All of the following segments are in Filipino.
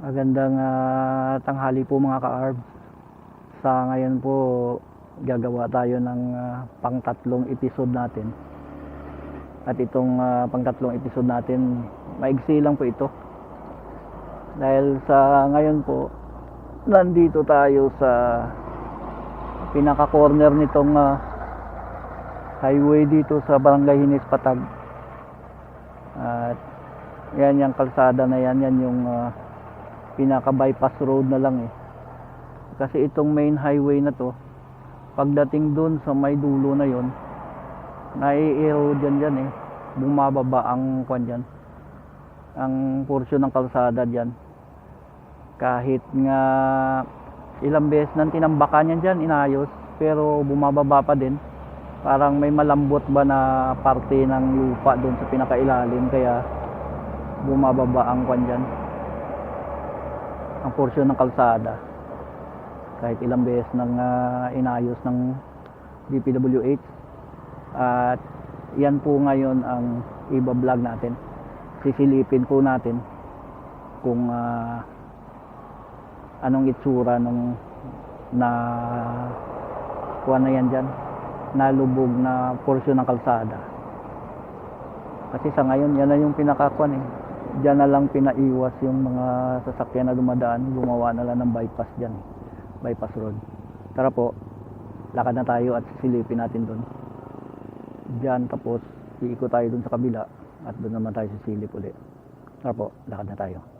Magandang ah, tanghali po mga ka-ARB. Sa ngayon po, gagawa tayo ng ah, pangtatlong episode natin. At itong ah, pangtatlong episode natin, maigsi lang po ito. Dahil sa ngayon po, nandito tayo sa pinaka-corner nitong ah, highway dito sa Barangay Hinis Patag. At yan yung kalsada na yan, yan yung ah, pinaka bypass road na lang eh. Kasi itong main highway na to, pagdating dun sa may dulo na yon, nai-erode yan dyan eh. Bumababa ang kwan dyan. Ang porsyon ng kalsada dyan. Kahit nga ilang beses nang tinambakan yan dyan, inayos, pero bumababa pa din. Parang may malambot ba na parte ng lupa dun sa pinakailalim, kaya bumababa ang kwan dyan ang porsyon ng kalsada. Kahit ilang beses nang ah, inayos ng DPWH at yan po ngayon ang iba-vlog natin. Sisilipin po natin kung ah, anong itsura nung na kuha na yan dyan. Nalubog na porsyon ng kalsada. Kasi sa ngayon yan na yung pinakakuan eh Diyan na lang pinaiwas yung mga sasakyan na dumadaan, gumawa na lang ng bypass diyan, bypass road. Tara po, lakad na tayo at silipin natin doon. Diyan tapos iikot tayo doon sa kabila at doon naman tayo sisilip ulit. Tara po, lakad na tayo.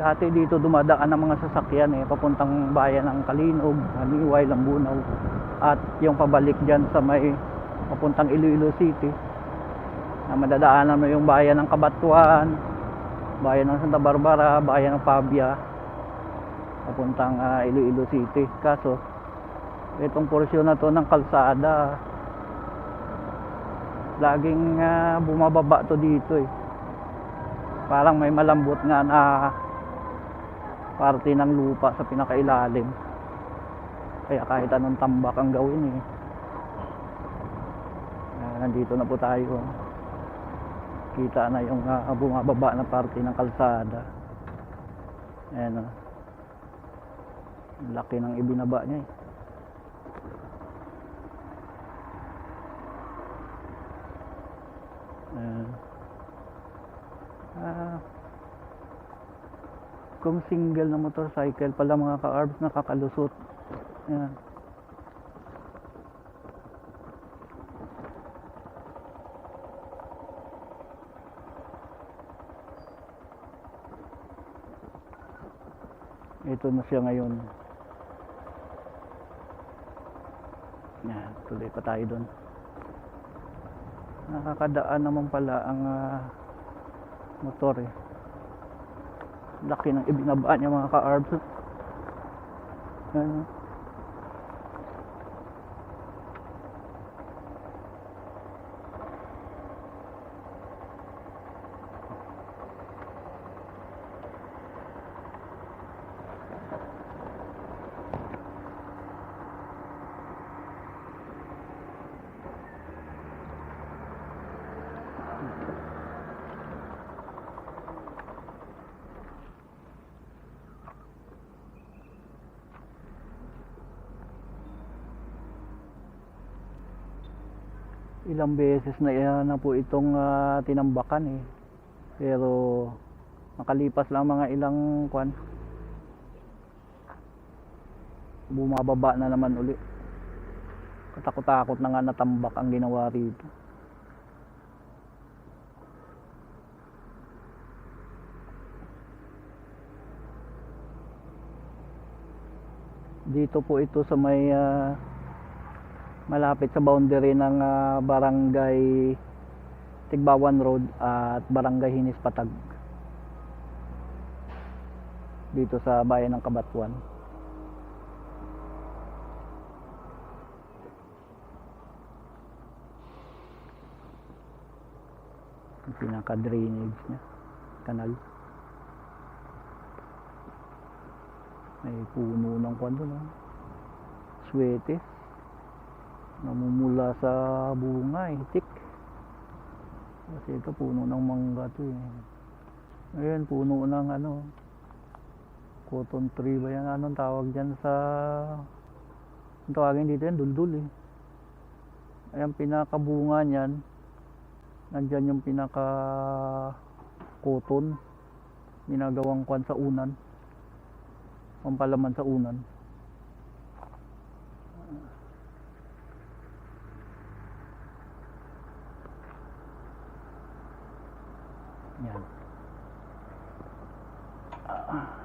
Dati dito dumadaan ang mga sasakyan eh, papuntang bayan ng Kalinog, Haniway, Lambunaw. At yung pabalik dyan sa may papuntang Iloilo City. Na madadaanan mo yung bayan ng Kabatuan, bayan ng Santa Barbara, bayan ng Pabia. Papuntang ah, Iloilo City. Kaso, itong porsyon na to ng kalsada, laging ah, bumababa to dito eh. Parang may malambot nga na parte ng lupa sa pinakailalim. Kaya kahit anong tambak ang gawin eh. Ah, nandito na po tayo. Kita na yung ah, bumababa na parte ng kalsada. Ayan o. Laki ng ibinaba niya eh. Ayan. Ah, kung single na motorcycle pala mga ka-arbs nakakalusot. Ayan. Ito na siya ngayon. Yan, tuloy pa tayo doon. Nakakadaan naman pala ang ah, motor eh laki ng ibinaba niya mga ka-arbs. Ayan. Ilang beses na yan na po itong ah, tinambakan eh. Pero makalipas lang mga ilang kwan bumababa na naman uli. Katakot-takot na nga natambak ang ginawa rito. Dito po ito sa may ah, malapit sa boundary ng ah, barangay Tigbawan Road at barangay Hinis Patag. Dito sa bayan ng Kabatuan. Pinaka drainage niya kanal. May puno ng kwan doon oh. swete namumula sa bunga itik kasi ito puno ng mangga to eh. Ayun puno ng ano cotton tree ba yan? Anong tawag dyan sa ang tawagin dito yan? Duldul eh. Ayan pinakabunga niyan nandyan yung pinaka cotton. Ginagawang kwan sa unan. Pampalaman sa unan yan at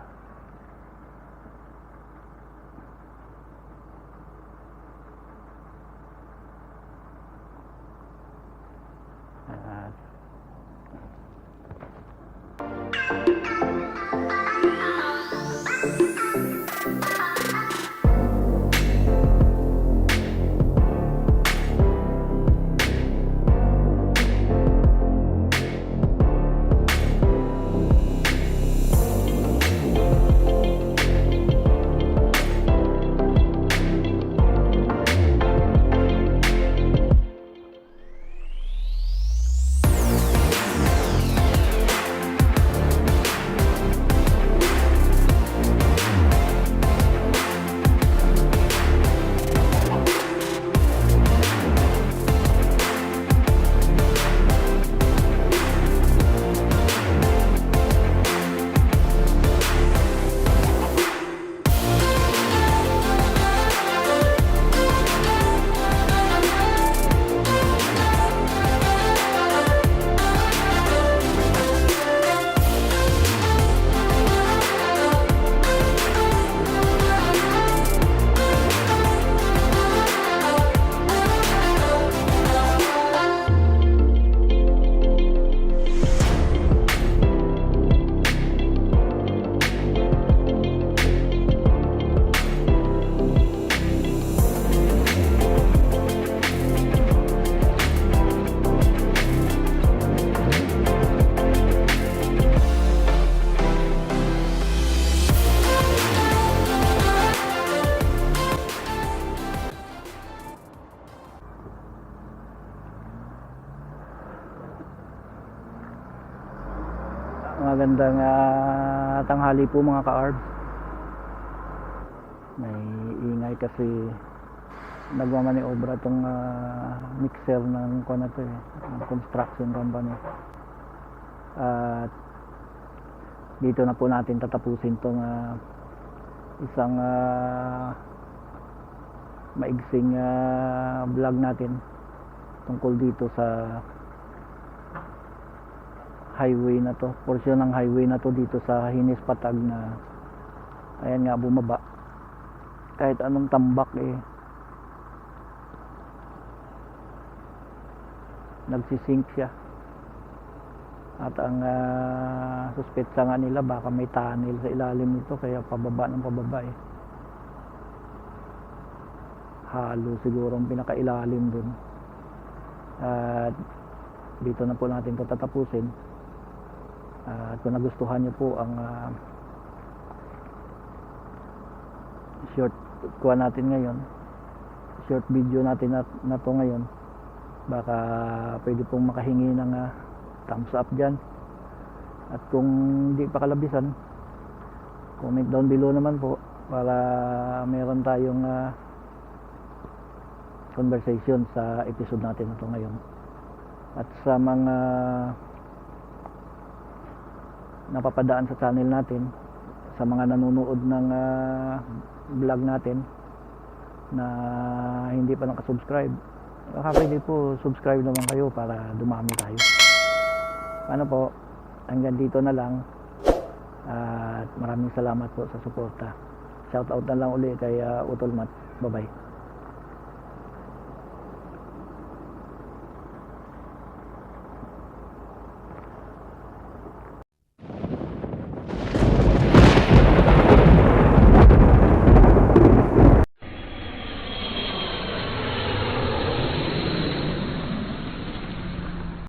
Magandang ah, tanghali po mga ka-ARB. May ingay kasi nagmamaniobra tong ah, mixer ng to eh, construction company. At dito na po natin tatapusin tong ah, isang ah, maigsing ah, vlog natin tungkol dito sa highway na to portion ng highway na to dito sa Hinis Patag na ayan nga bumaba. Kahit anong tambak eh nagsisink siya. At ang uh, suspetsa nga nila baka may tunnel sa ilalim nito kaya pababa ng pababa eh. Halo siguro ang pinakailalim dun. At dito na po natin ito tatapusin at kung nagustuhan niyo po ang ah, short kuha natin ngayon short video natin na, na to ngayon baka pwede pong makahingi ng ah, thumbs up dyan. At kung hindi pa kalabisan comment down below naman po para meron tayong ah, conversation sa episode natin na to ngayon. At sa mga napapadaan sa channel natin sa mga nanonood ng ah, vlog natin na hindi pa nakasubscribe. Baka pwede po subscribe naman kayo para dumami tayo. Ano po hanggang dito na lang. At maraming salamat po sa suporta. Shout out na lang uli kay uh, Utolmat bye bye